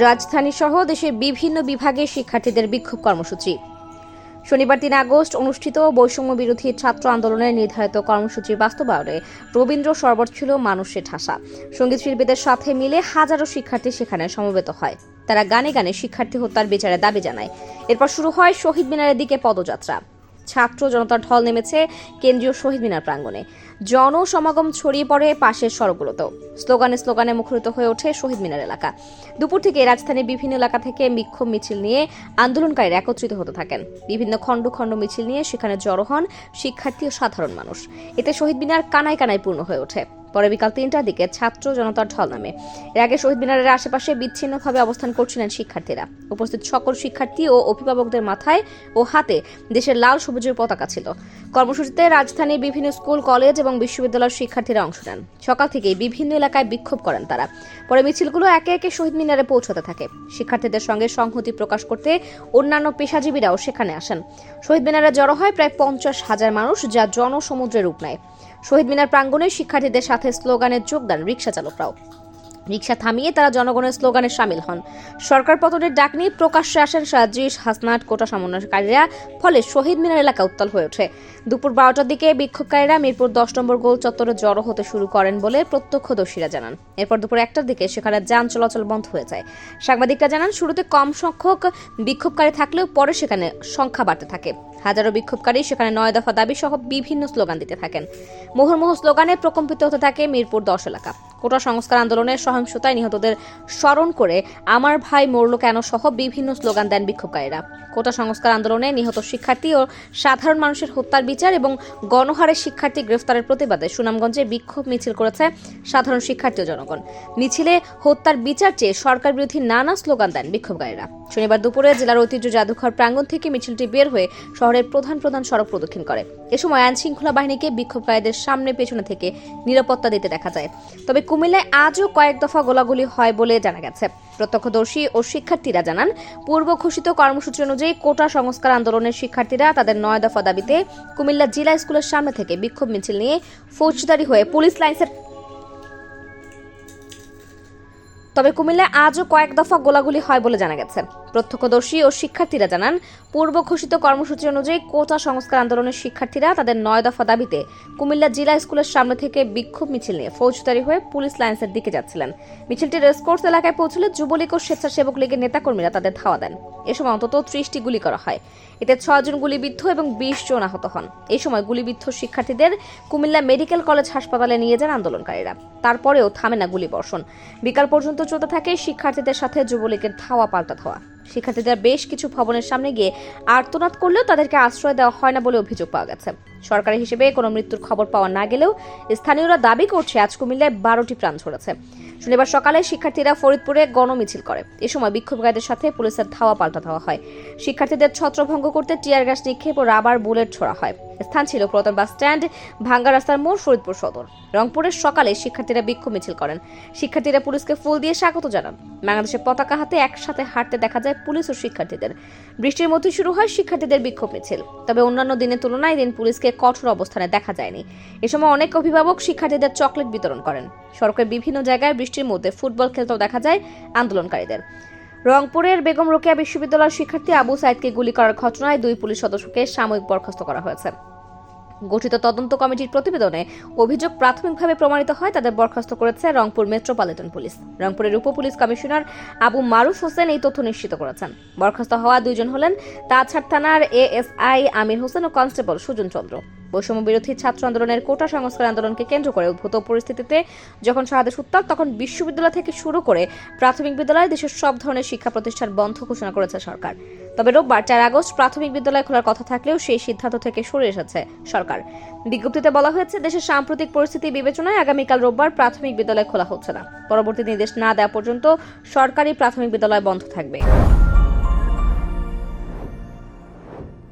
রাজধানী সহ দেশের বিভিন্ন বিভাগে শিক্ষার্থীদের বিক্ষোভ কর্মসূচি। শনিবার তিন আগস্ট অনুষ্ঠিত বৈষম্য বিরোধী ছাত্র আন্দোলনের নির্ধারিত কর্মসূচির বাস্তবায়নে রবীন্দ্র সরবর ছিল মানুষের ঠাসা। সংগীত শিল্পীদের সাথে মিলে হাজারো শিক্ষার্থী সেখানে সমবেত হয়। তারা গানে গানে শিক্ষার্থী হত্যার বিচারে দাবি জানায়। এরপর শুরু হয় শহীদ মিনারের দিকে পদযাত্রা। ছাত্র জনতার ঢল নেমেছে কেন্দ্রীয় শহীদ মিনার প্রাঙ্গণে। জনসমাগম ছড়িয়ে পড়ে পাশের সড়কগুলোতেও। স্লোগানে স্লোগানে মুখরিত হয়ে ওঠে শহীদ মিনার এলাকা। দুপুর থেকে রাজধানীর বিভিন্ন এলাকা থেকে বিক্ষোভ মিছিল নিয়ে আন্দোলনকারীরা একত্রিত হতে থাকেন। বিভিন্ন খণ্ড খণ্ড মিছিল নিয়ে সেখানে জড়ো হন শিক্ষার্থী ও সাধারণ মানুষ। এতে শহীদ মিনার কানায় কানায় পূর্ণ হয়ে ওঠে। পরে বিকাল তিনটার দিকে ছাত্র জনতার ঢল নামে। এর আগে শহীদ মিনারের আশেপাশে বিচ্ছিন্নভাবে অবস্থান করছিলেন শিক্ষার্থীরা। উপস্থিত সকল শিক্ষার্থী ও অভিভাবকদের মাথায় ও হাতে দেশের লাল সবুজের পতাকা ছিল। কর্মসূচিতে রাজধানীর বিভিন্ন স্কুল, কলেজ এবং বিশ্ববিদ্যালয়ের শিক্ষার্থীরা অংশ নেন। সকাল থেকেই বিভিন্ন এলাকায় বিক্ষোভ করেন তারা। পরে মিছিলগুলো একে একে শহীদ মিনারে পৌঁছতে থাকে। শিক্ষার্থীদের সঙ্গে সংহতি প্রকাশ করতে অন্যান্য পেশাজীবীরাও সেখানে আসেন। শহীদ মিনারে জড়ো হয় প্রায় পঞ্চাশ হাজার মানুষ, যা জনসমুদ্রের রূপ নেয়। শহীদ মিনার প্রাঙ্গণে শিক্ষার্থীদের সাথে স্লোগানে যোগ দেন রিক্সা চালকরাও রিক্সা থামিয়ে তারা জনগণের স্লোগানে সামিল হন। সরকার পতনের ডাক নিয়ে প্রকাশ্যে আসেন সাজিশ হাসনাট কোটা সমন্বয়কারীরা, ফলে শহীদ মিনার এলাকা উত্তাল হয়ে ওঠে। দুপুর বারোটার দিকে বিক্ষোভকারীরা মিরপুর দশ নম্বর গোল চত্বরে জড়ো হতে শুরু করেন বলে প্রত্যক্ষদর্শীরা জানান। এরপর দুপুর একটার দিকে সেখানে যান চলাচল বন্ধ হয়ে যায়। সাংবাদিকরা জানান, শুরুতে কম সংখ্যক বিক্ষোভকারী থাকলেও পরে সেখানে সংখ্যা বাড়তে থাকে। হাজারো বিক্ষোভকারী সেখানে নয় দফা দাবি সহ বিভিন্ন স্লোগান দিতে থাকেন। মুহুর্মুহু স্লোগানে প্রকম্পিত হতে থাকে মিরপুর দশ এলাকা। কোটা সংস্কার আন্দোলনের সহিংসতায় নিহতদের স্মরণ করে আমার ভাই মরল কেন সহ বিভিন্ন স্লোগান দেন বিক্ষোভকারীরা। কোটা সংস্কার আন্দোলনে নিহত শিক্ষার্থী ও সাধারণ মানুষের হত্যার বিচার এবং গণহারে শিক্ষার্থী গ্রেফতারের প্রতিবাদে সুনামগঞ্জে বিক্ষোভ মিছিল করেছে সাধারণ শিক্ষার্থী ও জনগণ। মিছিলে হত্যার বিচার চেয়ে সরকার বিরোধী নানা স্লোগান দেন বিক্ষোভকারীরা। শনিবার দুপুরে জেলার ঐতিহ্য জাদুঘর প্রাঙ্গণ থেকে মিছিলটি বের হয়ে শহরের প্রধান প্রধান সড়ক প্রদক্ষিণ করে। এ সময় আইন শৃঙ্খলা বাহিনীকে বিক্ষোভকারীদের সামনে পেছনে থেকে নিরাপত্তা দিতে দেখা যায়। তবে কুমিল্লায় আজও কয়েক দফা গোলাগুলি হয় বলে জানা গেছে। প্রত্যক্ষদর্শী ও শিক্ষার্থীরা জানান, পূর্ব ঘোষিত কর্মসূচি অনুযায়ী কোটা সংস্কার আন্দোলনের শিক্ষার্থীরা তাদের নয় দফা দাবিতে কুমিল্লা জেলা স্কুলের সামনে থেকে বিক্ষোভ মিছিল নিয়ে ফৌজদারি হয়ে পুলিশ লাইন্সের তবে কুমিল্লায় আজও কয়েক দফা গোলাগুলি হয় বলে জানা গেছে। প্রত্যক্ষদর্শী ও শিক্ষার্থীরা জানান, পূর্ব ঘোষিত কর্মসূচি অনুযায়ী কোটা সংস্কার আন্দোলনের শিক্ষার্থীরা তাদের নয় দফা দাবিতে কুমিল্লা জেলা স্কুলের সামনে থেকে বিক্ষোভ মিছিল নিয়ে ফৌজদারি হয়ে পুলিশ লাইন্সের দিকে যাচ্ছিলেন। মিছিলটি রেসকোর্স এলাকায় পৌঁছলে যুবলীগ ও স্বেচ্ছাসেবক লীগের নেতাকর্মীরা তাদের ধাওয়া দেন। এ সময় অন্তত ত্রিশটি গুলি করা হয়। এতে ছয়জন গুলিবিদ্ধ এবং বিশ জন আহত হন। এই সময় গুলিবিদ্ধ শিক্ষার্থীদের কুমিল্লা মেডিকেল কলেজ হাসপাতালে নিয়ে যান আন্দোলনকারীরা। তারপরেও থামে না গুলি বর্ষণ বিকাল পর্যন্ত চলতে থাকে শিক্ষার্থীদের সাথে যুবলীগের ধাওয়া পাল্টা ধাওয়া। শিক্ষার্থীরা বেশ কিছু ভবনের সামনে গিয়ে আর্তনাদ করলেও তাদেরকে আশ্রয় দেওয়া হয় না বলে অভিযোগ পাওয়া গেছে। সরকারি হিসেবে কোনো মৃত্যুর খবর পাওয়া না গেলেও স্থানীয়রা দাবি করছে আজ কুমিল্লায় বারোটি প্রাণ ঝরেছে। শনিবার সকালে শিক্ষার্থীরা ফরিদপুরে গণমিছিল করে। এ সময় বিক্ষোভকারীদের সাথে পুলিশের ধাওয়া পাল্টা ধাওয়া হয়। শিক্ষার্থীদের ছত্রভঙ্গ করতে টিয়ার গ্যাস নিক্ষেপ ও রাবার বুলেট ছোড়া হয়। স্থান ছিল পুরাতন বাস স্ট্যান্ড, ভাঙ্গা রাস্তার মোড় ফরিদপুর সদর। রংপুরের সকালে শিক্ষার্থীরা বিক্ষোভ মিছিল করেন। শিক্ষার্থীরা পুলিশকে ফুল দিয়ে স্বাগত জানান। বাংলাদেশের পতাকা হাতে একসাথে হাঁটতে দেখা যায় পুলিশ ও শিক্ষার্থীদের। বৃষ্টির মধ্যে শুরু হয় শিক্ষার্থীদের বিক্ষোভ মিছিল। তবে অন্যান্য দিনের তুলনায় দিন পুলিশকে কঠোর অবস্থানে দেখা যায়নি। এ সময় অনেক অভিভাবক শিক্ষার্থীদের চকলেট বিতরণ করেন। সড়কের বিভিন্ন জায়গায় বৃষ্টির মধ্যে ফুটবল খেলতেও দেখা যায় আন্দোলনকারীদের। রংপুরের বেগম রোকেয়া বিশ্ববিদ্যালয়ের শিক্ষার্থী আবু সাইদকে গুলি করার ঘটনায় দুই পুলিশ সদস্যকে সাময়িক বরখাস্ত করা হয়েছে। গঠিত তদন্ত কমিটির প্রতিবেদনে অভিযোগ প্রাথমিকভাবে প্রমাণিত হয়, তাদের বরখাস্ত করেছে রংপুর মেট্রোপলিটন পুলিশ। রংপুরের উপ পুলিশ কমিশনার আবু মারুফ হোসেন এই তথ্য নিশ্চিত করেছেন। বরখাস্ত হওয়া দুইজন হলেন তাছাড় থানার এএসআই আমির হোসেন ও কনস্টেবল সুজন চন্দ্র। বৈষম্য বিরোধী ছাত্র আন্দোলনের কোটা সংস্কার আন্দোলনকে কেন্দ্র করে উদ্ভূত পরিস্থিতিতে যখন শাহাদেশ উত্তাল তখন বিশ্ববিদ্যালয় থেকে শুরু করে প্রাথমিক বিদ্যালয় দেশের সব ধরনের শিক্ষা প্রতিষ্ঠান বন্ধ ঘোষণা করেছে সরকার। তবে রোববার চার আগস্ট প্রাথমিক বিদ্যালয় খোলার কথা থাকলেও সেই সিদ্ধান্ত থেকে সরে এসেছে সরকার। বিজ্ঞপ্তিতে বলা হয়েছে, দেশের সাম্প্রতিক পরিস্থিতি বিবেচনায় আগামীকাল রোববার প্রাথমিক বিদ্যালয় খোলা হচ্ছে না। পরবর্তী নির্দেশ না দেওয়া পর্যন্ত সরকারি প্রাথমিক বিদ্যালয় বন্ধ থাকবে।